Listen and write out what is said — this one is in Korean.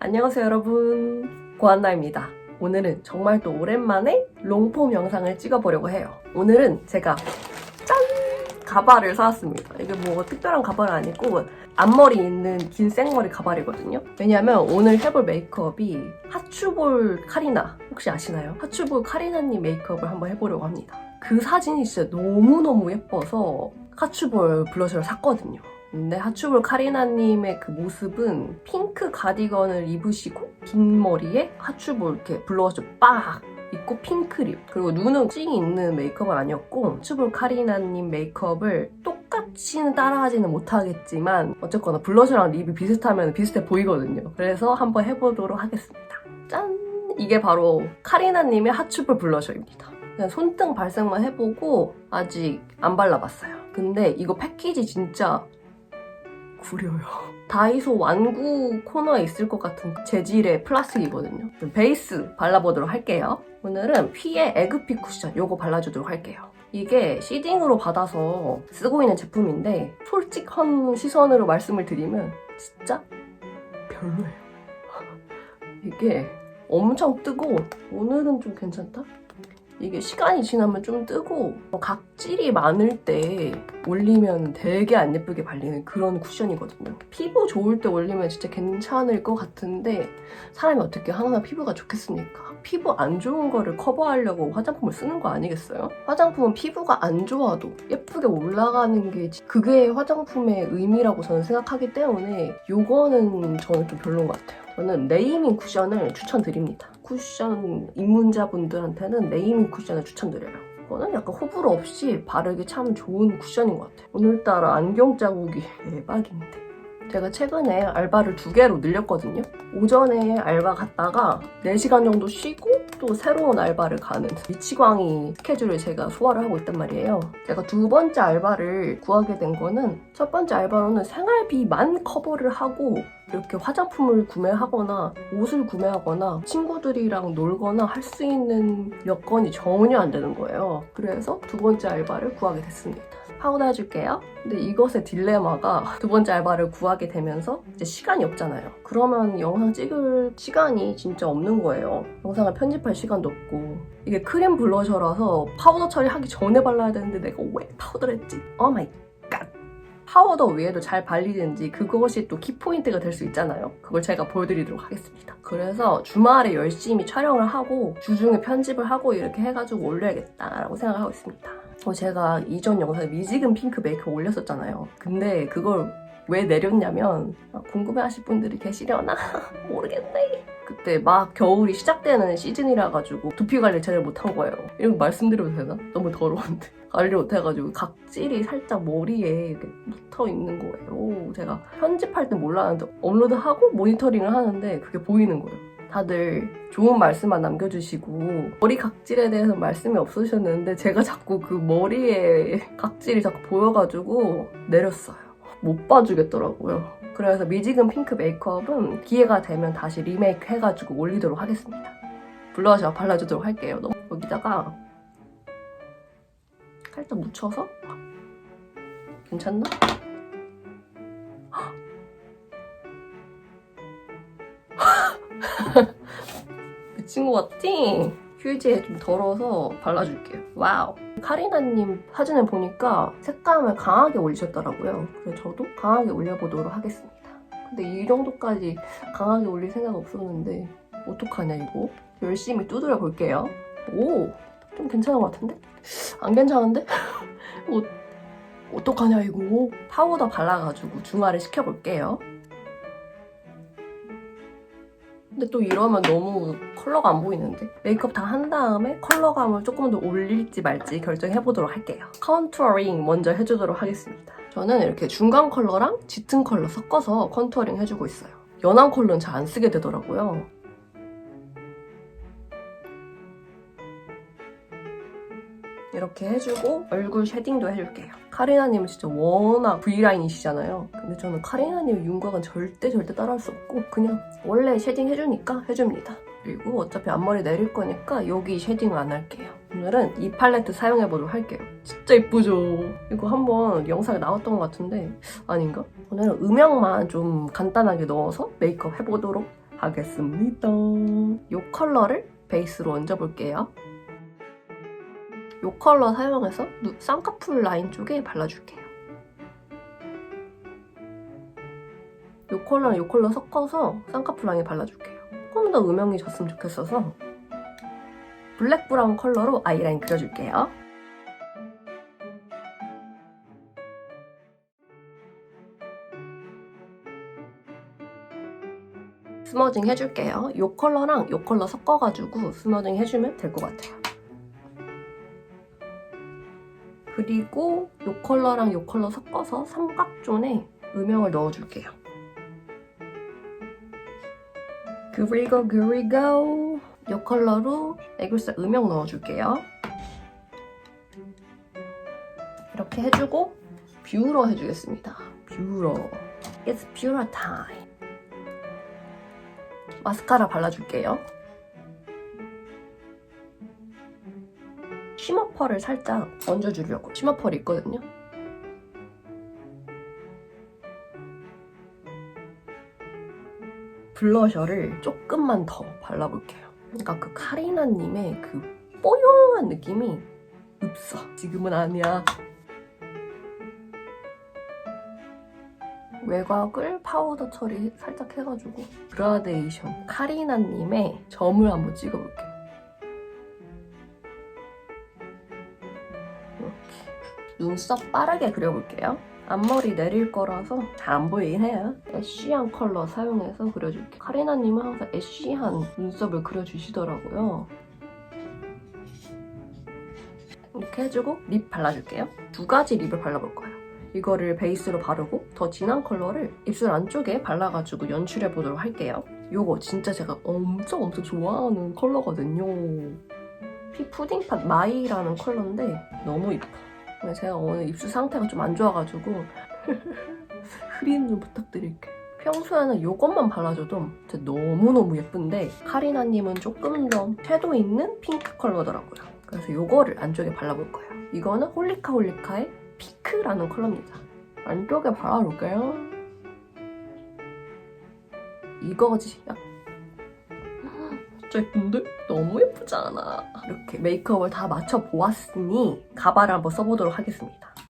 안녕하세요 여러분. 고한나입니다. 오늘은 정말 또 오랜만에 롱폼 영상을 찍어보려고 해요. 오늘은 제가 짠! 가발을 사왔습니다. 이게 뭐 특별한 가발은 아니고 앞머리 있는 긴 생머리 가발이거든요. 왜냐면 오늘 해볼 메이크업이 하추볼 카리나 혹시 아시나요? 하추볼 카리나님 메이크업을 한번 해보려고 합니다. 그 사진이 진짜 너무너무 예뻐서 하추볼 블러셔를 샀거든요 근데 하추볼 카리나님의 그 모습은 핑크 가디건을 입으시고 긴 머리에 하추볼 이렇게 블러셔 빡 입고 핑크립. 그리고 눈은 찡이 있는 메이크업은 아니었고 하추볼 카리나님 메이크업을 똑같이는 따라하지는 못하겠지만 어쨌거나 블러셔랑 립이 비슷하면 비슷해 보이거든요. 그래서 한번 해보도록 하겠습니다. 짠! 이게 바로 카리나님의 하추볼 블러셔입니다. 그냥 손등 발색만 해보고 아직 안 발라봤어요. 근데 이거 패키지 진짜 구려요. 다이소 완구 코너에 있을 것 같은 재질의 플라스틱이거든요. 베이스 발라보도록 할게요. 오늘은 휘의 에그핏 쿠션 요거 발라주도록 할게요. 이게 시딩으로 받아서 쓰고 있는 제품인데 솔직한 시선으로 말씀을 드리면 진짜 별로예요. 이게 엄청 뜨고 오늘은 좀 괜찮다? 이게 시간이 지나면 좀 뜨고 각질이 많을 때 올리면 되게 안 예쁘게 발리는 그런 쿠션이거든요. 피부 좋을 때 올리면 진짜 괜찮을 것 같은데 사람이 어떻게 항상 피부가 좋겠습니까? 피부 안 좋은 거를 커버하려고 화장품을 쓰는 거 아니겠어요? 화장품은 피부가 안 좋아도 예쁘게 올라가는 게 그게 화장품의 의미라고 저는 생각하기 때문에 이거는 저는 좀 별로인 것 같아요. 저는 네이밍 쿠션을 추천드립니다. 쿠션 입문자분들한테는 네이밍 쿠션을 추천드려요. 이거는 약간 호불 호 없이 바르기 참 좋은 쿠션인 것 같아요. 오늘따라 안경 자국이 대박인데. 제가 최근에 알바를 두 개로 늘렸거든요. 오전에 알바 갔다가 4시간 정도 쉬고 또 새로운 알바를 가는 미치광이 스케줄을 제가 소화를 하고 있단 말이에요. 제가 두 번째 알바를 구하게 된 거는 첫 번째 알바로는 생활비만 커버를 하고 이렇게 화장품을 구매하거나 옷을 구매하거나 친구들이랑 놀거나 할 수 있는 여건이 전혀 안 되는 거예요. 그래서 두 번째 알바를 구하게 됐습니다. 파우더 해줄게요. 근데 이것의 딜레마가 두 번째 알바를 구하게 되면서 이제 시간이 없잖아요. 그러면 영상 찍을 시간이 진짜 없는 거예요. 영상을 편집할 시간도 없고 이게 크림 블러셔라서 파우더 처리하기 전에 발라야 되는데 내가 왜 파우더를 했지? 오 마이 갓! 파우더 위에도 잘 발리는지 그것이 또 키포인트가 될 수 있잖아요. 그걸 제가 보여드리도록 하겠습니다. 그래서 주말에 열심히 촬영을 하고 주중에 편집을 하고 이렇게 해가지고 올려야겠다라고 생각을 하고 있습니다. 어, 제가 이전 영상에 미지근 핑크 메이크업 올렸었잖아요. 근데 그걸 왜 내렸냐면 아, 궁금해하실 분들이 계시려나 모르겠네. 그때 막 겨울이 시작되는 시즌이라 가지고 두피 관리 제대로 못한 거예요. 이런 거 말씀드려도 되나? 너무 더러운데. 관리 못해가지고 각질이 살짝 머리에 붙어 있는 거예요. 제가 편집할 땐 몰랐는데 업로드하고 모니터링을 하는데 그게 보이는 거예요. 다들 좋은 말씀만 남겨주시고 머리 각질에 대해서 말씀이 없으셨는데 제가 자꾸 그 머리에 각질이 자꾸 보여가지고 내렸어요. 못 봐주겠더라고요. 그래서 미지근 핑크 메이크업은 기회가 되면 다시 리메이크 해가지고 올리도록 하겠습니다. 블러셔 발라주도록 할게요. 여기다가 살짝 묻혀서 괜찮나? 미친 것 같지? 휴지에 좀 덜어서 발라줄게요. 와우. 카리나님 사진을 보니까 색감을 강하게 올리셨더라고요. 그래서 저도 강하게 올려보도록 하겠습니다. 근데 이 정도까지 강하게 올릴 생각 없었는데 어떡하냐 이거? 열심히 두드려 볼게요. 오! 좀 괜찮은 것 같은데? 안 괜찮은데? 어, 어떡하냐 이거? 파우더 발라가지고 중화를 시켜볼게요. 근데 또 이러면 너무 컬러가 안 보이는데? 메이크업 다 한 다음에 컬러감을 조금 더 올릴지 말지 결정해보도록 할게요. 컨투어링 먼저 해주도록 하겠습니다. 저는 이렇게 중간 컬러랑 짙은 컬러 섞어서 컨투어링 해주고 있어요. 연한 컬러는 잘 안 쓰게 되더라고요. 이렇게 해주고 얼굴 쉐딩도 해줄게요. 카리나님은 진짜 워낙 V라인이시잖아요. 근데 저는 카리나님의 윤곽은 절대 절대 따라할 수 없고 그냥 원래 쉐딩 해주니까 해줍니다. 그리고 어차피 앞머리 내릴 거니까 여기 쉐딩을 안 할게요. 오늘은 이 팔레트 사용해보도록 할게요. 진짜 이쁘죠? 이거 한번 영상에 나왔던 것 같은데 아닌가? 오늘은 음영만 좀 간단하게 넣어서 메이크업 해보도록 하겠습니다. 이 컬러를 베이스로 얹어볼게요. 이 컬러 사용해서 누- 쌍꺼풀 라인 쪽에 발라줄게요. 이 컬러랑 이 컬러 섞어서 쌍꺼풀 라인에 발라줄게요. 조금 더 음영이 졌으면 좋겠어서 블랙 브라운 컬러로 아이라인 그려줄게요. 스머징 해줄게요. 이 컬러랑 이 컬러 섞어가지고 스머징 해주면 될 것 같아요. 그리고 이 컬러랑 이 컬러 섞어서 삼각존에 음영을 넣어줄게요. 그리고 그리고 이 컬러로 애교살 음영 넣어줄게요. 이렇게 해주고 뷰러 해주겠습니다. 뷰러. It's 뷰러 time. 마스카라 발라줄게요. 쉬머펄을 살짝 얹어주려고 쉬머펄이 있거든요. 블러셔를 조금만 더 발라볼게요. 그러니까 그 카리나님의 그 뽀용한 느낌이 없어. 지금은 아니야. 외곽을 파우더 처리 살짝 해가지고 그라데이션 카리나님의 점을 한번 찍어볼게요. 눈썹 빠르게 그려볼게요. 앞머리 내릴 거라서 잘 안 보이긴 해요. 애쉬한 컬러 사용해서 그려줄게요. 카리나님은 항상 애쉬한 눈썹을 그려주시더라고요. 이렇게 해주고 립 발라줄게요. 두 가지 립을 발라볼 거예요. 이거를 베이스로 바르고 더 진한 컬러를 입술 안쪽에 발라가지고 연출해 보도록 할게요. 이거 진짜 제가 엄청 엄청 좋아하는 컬러거든요. 피 푸딩팟 마이라는 컬러인데 너무 이뻐. 근데 제가 오늘 입술 상태가 좀 안 좋아가지고 흐림 좀 부탁드릴게요. 평소에는 이것만 발라줘도 진짜 너무너무 예쁜데 카리나님은 조금 더 섀도우 있는 핑크 컬러더라고요. 그래서 이거를 안쪽에 발라볼 거예요. 이거는 홀리카 홀리카의 피크라는 컬러입니다. 안쪽에 발라볼게요. 이거지. 약- 진짜 예쁜데? 너무 예쁘지 않아? 이렇게 메이크업을 다 맞춰보았으니 가발을 한번 써보도록 하겠습니다.